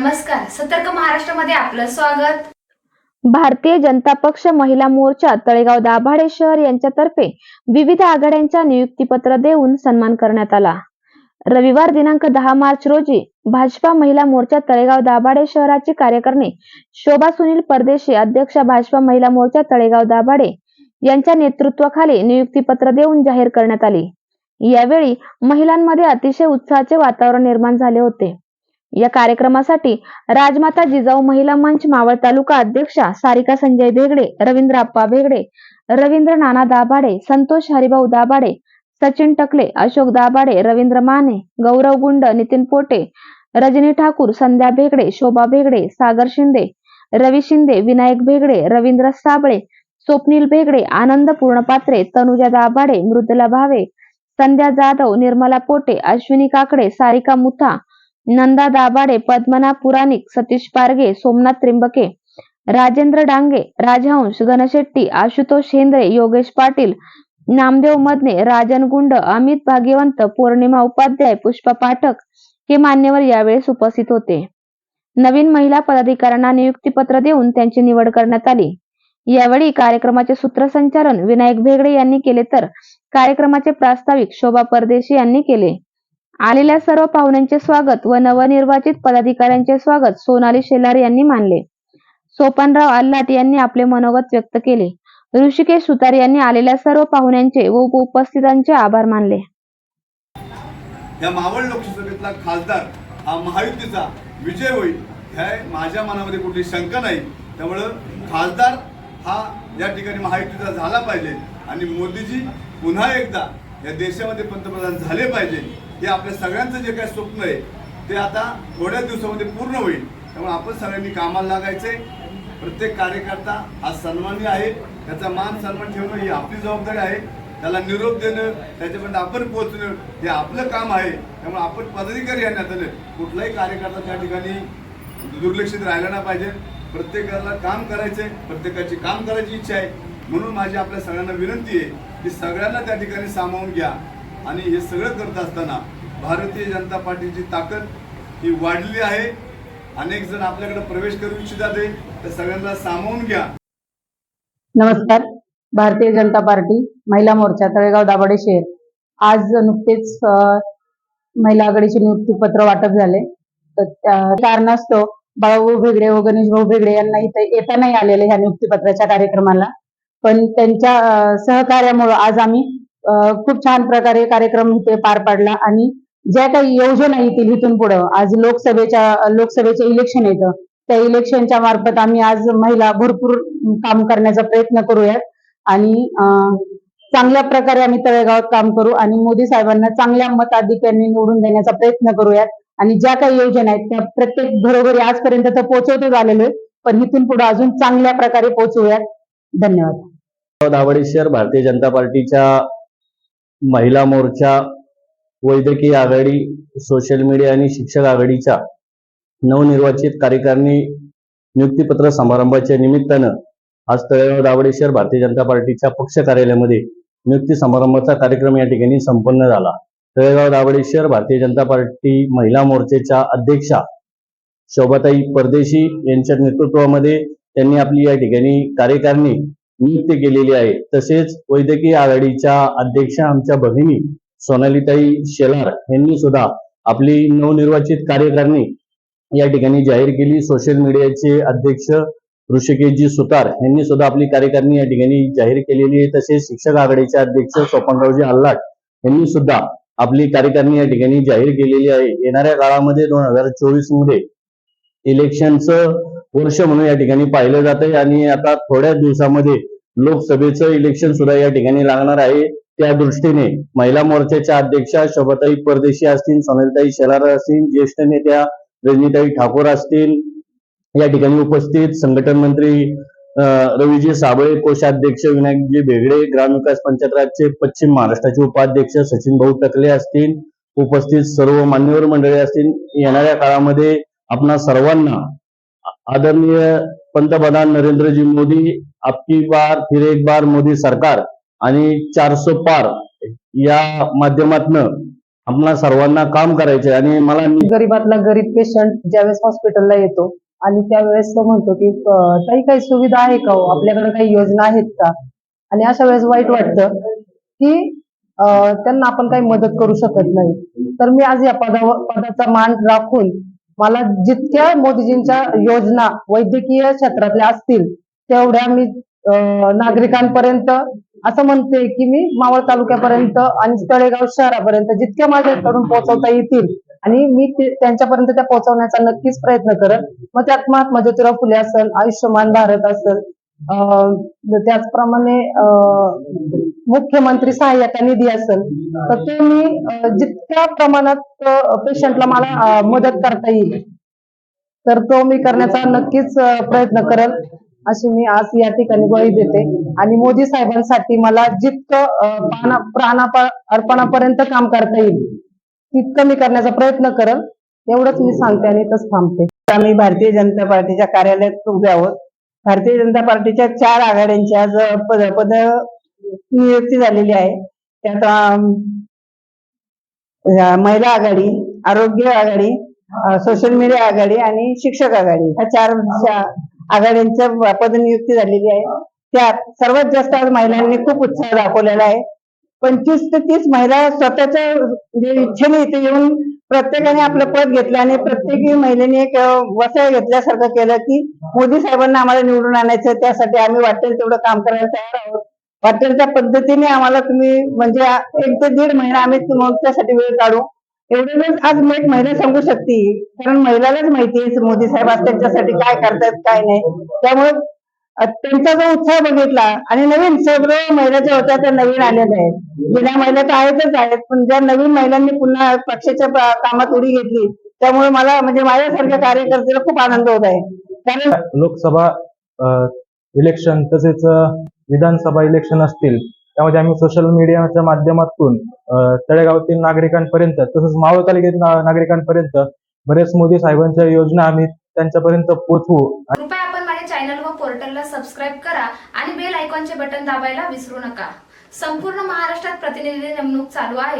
नमस्कार सतर्क महाराष्ट्रामध्ये आपलं स्वागत. भारतीय जनता पक्ष महिला मोर्चा तळेगाव दाभाडे शहर यांच्यातर्फे विविध आघाड्यांच्या नियुक्तीपत्र देऊन सन्मान करण्यात आला. रविवार दिनांक दहा मार्च रोजी भाजपा महिला मोर्चा तळेगाव दाभाडे शहराची कार्यकारिणी शोभा सुनील परदेशी अध्यक्षा भाजपा महिला मोर्चा तळेगाव दाभाडे यांच्या नेतृत्वाखाली नियुक्तीपत्र देऊन जाहीर करण्यात आली. यावेळी महिलांमध्ये अतिशय उत्साहाचे वातावरण निर्माण झाले होते. या कार्यक्रमासाठी राजमाता जिजाऊ महिला मंच मावळ तालुका अध्यक्षा सारिका संजय भेगडे रवींद्र आप्पा भेगडे रवींद्र नाना दाभाडे संतोष हरिभाऊ दाभाडे सचिन टकले अशोक दाभाडे रवींद्र माने गौरव गुंड नितीन पोटे रजनी ठाकूर संध्या भेगडे शोभा भेगडे सागर शिंदे रवी शिंदे विनायक भेगडे रवींद्र साबळे स्वप्नील भेगडे आनंद पूर्णपात्रे तनुजा दाभाडे मृदुला भावे संध्या जाधव निर्मला पोटे अश्विनी काकडे सारिका मुथा नंदा दाभाडे पद्मना पुराणिक सतीश पारगे सोमनाथ त्रिंबके राजेंद्र डांगे राजहंश गणशेट्टी आशुतोष हेंद्रे योगेश पाटील नामदेव मदने राजन गुंड अमित भाग्यवंत पौर्णिमा उपाध्याय पुष्पा पाठक हे मान्यवर यावेळेस उपस्थित होते. नवीन महिला पदाधिकाऱ्यांना नियुक्तीपत्र देऊन त्यांची निवड करण्यात आली. यावेळी कार्यक्रमाचे सूत्रसंचालन विनायक भेगडे यांनी केले तर कार्यक्रमाचे प्रास्ताविक शोभा परदेशी यांनी केले. आलेल्या सर्व पाहुण्यांचे स्वागत व नवनिर्वाचित पदाधिकाऱ्यांचे स्वागत सोनाली शेलार यांनी मानले. सोपानराव आल्हाट यांनी आपले मनोगत व्यक्त केले. ऋषिकेश सुतार यांनी आलेल्या सर्व पाहुण्यांचे व उपस्थितांचे आभार मानले. या मावळ लोकसभेतला खासदार हा महायुतीचा विजय होईल ह्या माझ्या मनामध्ये कुठली शंका नाही. त्यामुळं खासदार हा या ठिकाणी महायुतीचा झाला पाहिजे आणि मोदीजी पुन्हा एकदा या देशामध्ये पंतप्रधान झाले पाहिजे. हे आपल्या सगळ्यांचं जे काही स्वप्न आहे ते आता थोड्या दिवसामध्ये पूर्ण होईल. त्यामुळे आपण सगळ्यांनी कामाला लागायचे प्रत्येक कार्यकर्ता हा सन्मानी आहे. त्याचा मान सन्मान ठेवणं ही आपली जबाबदारी आहे. त्याला निरोप देणं त्याच्यापर्यंत आपण पोहोचणं हे आपलं काम आहे. त्यामुळे आपण पदाधिकारी या नात्याने कुठलाही कार्यकर्ता त्या ठिकाणी दुर्लक्षित राहिला नाही पाहिजे. प्रत्येकाला काम करायचंय प्रत्येकाची काम करायची इच्छा आहे. म्हणून माझी आपल्या सगळ्यांना विनंती आहे की सगळ्यांना त्या ठिकाणी सामावून घ्या. आणि हे सगळं करत असताना भारतीय जनता पार्टीची ताकद ही वाढली आहे. अनेक जण आपल्याकडे प्रवेश करू इच्छितात तर सगळ्यांना सामावून घ्या. नमस्कार. भारतीय जनता पार्टी महिला मोर्चा तळेगाव दाभाडे शहर. आज नुकतेच महिला आघाडीचे नियुक्ती पत्र वाटप झाले. तर कारणास्तव बाळाभाऊ भेगडे व गणेश भाऊ भेगडे यांना इथे येता नाही आलेले ह्या नियुक्तीपत्राच्या कार्यक्रमाला. पण त्यांच्या सहकार्यामुळे आज आम्ही खूप छान प्रकारे कार्यक्रम इथे पार पाडला आणि ज्या काही योजना येतील इथून पुढं आज लोकसभेच्या लोकसभेचे इलेक्शन येतं त्या इलेक्शनच्या मार्फत आम्ही आज महिला भरपूर काम करण्याचा प्रयत्न करूयात. आणि चांगल्या प्रकारे आम्ही तळेगावात काम करू आणि मोदी साहेबांना चांगल्या मताधिक्यांनी निवडून देण्याचा प्रयत्न करूयात. आणि ज्या काही योजना आहेत त्या प्रत्येक घरोघरी आजपर्यंत तर पोहोचवतच आलेलो आहे पण इथून पुढे अजून चांगल्या प्रकारे पोहोचवूयात. धन्यवाद. दाभाडे भारतीय जनता पार्टीच्या महिला मोर्चा वैद्यकीय आघाडी सोशल मीडिया आणि शिक्षक आघाडीच्या नवनिर्वाचित कार्यकारिणी नियुक्तीपत्र समारंभाच्या निमित्तानं आज तळेगाव दावडेश्वर भारतीय जनता पार्टीच्या पक्ष कार्यालयामध्ये नियुक्ती समारंभाचा कार्यक्रम या ठिकाणी संपन्न झाला. तळेगाव दावडेश्वर भारतीय जनता पार्टी महिला मोर्चेच्या अध्यक्षा शोभाताई परदेशी यांच्या नेतृत्वामध्ये त्यांनी आपली या ठिकाणी कार्यकारिणी नियुक्त केलेली आहे. तसेच वैद्यकीय आघाडीच्या अध्यक्षा आमच्या भगिनी सोनालीताई शेलार यांनी सुद्धा आपली नवनिर्वाचित कार्यकारिणी या ठिकाणी जाहीर केली. सोशल मीडियाचे अध्यक्ष ऋषिकेशजी सुतार यांनी सुद्धा आपली कार्यकारिणी या ठिकाणी जाहीर केलेली आहे. तसेच शिक्षक आघाडीचे अध्यक्ष स्वपनरावजी आल्हाट यांनी सुद्धा आपली कार्यकारिणी या ठिकाणी जाहीर केलेली आहे. येणाऱ्या काळामध्ये दोन हजार चोवीसमध्ये इलेक्शनचं वर्ष म्हणून या ठिकाणी पाहिलं जात आहे आणि आता थोड्याच दिवसामध्ये लोकसभेचं इलेक्शन सुद्धा या ठिकाणी लागणार आहे. त्या दृष्टीने महिला मोर्चाच्या अध्यक्षा शोभाताई परदेशी असतील सोनलताई शेलार असतील ज्येष्ठ नेत्या रजनीताई ठाकूर असतील. या ठिकाणी उपस्थित संघटन मंत्री रवीजी साबळे कोषाध्यक्ष विनायकजी भेगडे ग्रामविकास पंचायत राजचे पश्चिम महाराष्ट्राचे उपाध्यक्ष सचिन भाऊ टकले असतील. उपस्थित सर्व मान्यवर मंडळी असतील. येणाऱ्या काळामध्ये आपणा सर्वांना आदरणीय पंतप्रधान नरेंद्रजी मोदी आपकी बार फिर एक बार मोदी सरकार आणि चारसो पार या माध्यमातनं आपल्या सर्वांना काम करायचे आणि मला गरीबातला गरीब पेशंट ज्यावेळेस हॉस्पिटलला येतो आणि त्यावेळेस तो म्हणतो की काही काही सुविधा आहे का हो? आपल्याकडे काही योजना आहेत का? आणि अशा वेळेस वाईट वाटतं की त्यांना आपण काही मदत करू शकत नाही. तर मी आज या पदावर पदाचा मान राखून मला जितक्या मोदीजींच्या योजना वैद्यकीय क्षेत्रातल्या असतील तेवढ्या मी नागरिकांपर्यंत असं म्हणते की मी मावळ तालुक्यापर्यंत आणि तळेगाव शहरापर्यंत जितक्या माझ्याकडून पोहोचवता येतील आणि मी त्यांच्यापर्यंत त्या पोहोचवण्याचा नक्कीच प्रयत्न करत मग त्यात महात्मा ज्योतिराव फुले असेल आयुष्यमान भारत असेल त्याचप्रमाणे मुख्यमंत्री सहाय्यता निधी असेल तर ते मी जितक्या प्रमाणात पेशंटला मला मदत करता येईल तर तो मी करण्याचा नक्कीच प्रयत्न करेल अशी मी आज या ठिकाणी ग्वाही देते. आणि मोदी साहेबांसाठी मला जितकं प्राणा अर्पणापर्यंत काम करता येईल तितकं मी करण्याचा प्रयत्न करल. एवढंच मी सांगते आणि इथंच थांबते. आम्ही भारतीय जनता पार्टीच्या कार्यालयात उभे आहोत. भारतीय जनता पार्टीच्या चार आघाड्यांची आज पद पद नियुक्ती झालेली आहे. त्यात महिला आघाडी आरोग्य आघाडी सोशल मीडिया आघाडी आणि शिक्षक आघाडी. ह्या चार आघाड्यांच्या पदनियुक्ती झालेली आहे. त्यात सर्वात जास्त आज महिलांनी खूप उत्साह दाखवलेला आहे. पंचवीस ते तीस महिला स्वतःच्या म्हणजे इच्छेने इथे येऊन प्रत्येकाने आपलं पद घेतलं आणि प्रत्येकी महिलेने एक अं, घेतल्यासारखं केलं की मोदी साहेबांना आम्हाला निवडून आणायचं त्यासाठी आम्ही वाटेल तेवढं काम करायला तयार आहोत. वाटेल त्या पद्धतीने आम्हाला तुम्ही म्हणजे एक ते दीड महिना आम्ही तुमच्यासाठी वेळ काढू. एवढंच आज एक महिला सांगू शकते कारण महिलालाच माहिती आहे मोदी साहेब आज त्यांच्यासाठी काय करतायत काय नाही. त्यामुळे त्यांचा जो उत्साह बघितला आणि नवीन सगळं महिलाच्या होत्या त्या नवीन आलेल्या आहेत. जुन्या महिला तर आहेतच आहेत पण ज्या नवीन महिलांनी पुन्हा पक्षाच्या कामात उडी घेतली त्यामुळे मला म्हणजे माझ्यासारख्या कार्यकर्त्याला खूप आनंद होत आहे. कारण लोकसभा इलेक्शन तसेच विधानसभा इलेक्शन असतील त्यामध्ये आम्ही सोशल मीडियाच्या माध्यमातून अ, तळेगावातील नागरिकांपर्यंत तसंच मावळ तालुक्यातील नागरिकांपर्यंत बरेच मोदी साहेबांच्या योजना आम्ही त्यांच्यापर्यंत पोहोचवू. कृपया आपण माझ्या चॅनल व पोर्टलला सबस्क्राईब करा आणि बेल आयकॉनचे बटन दाबायला विसरू नका. संपूर्ण महाराष्ट्रात प्रतिनिधी नेमणूक चालू आहे.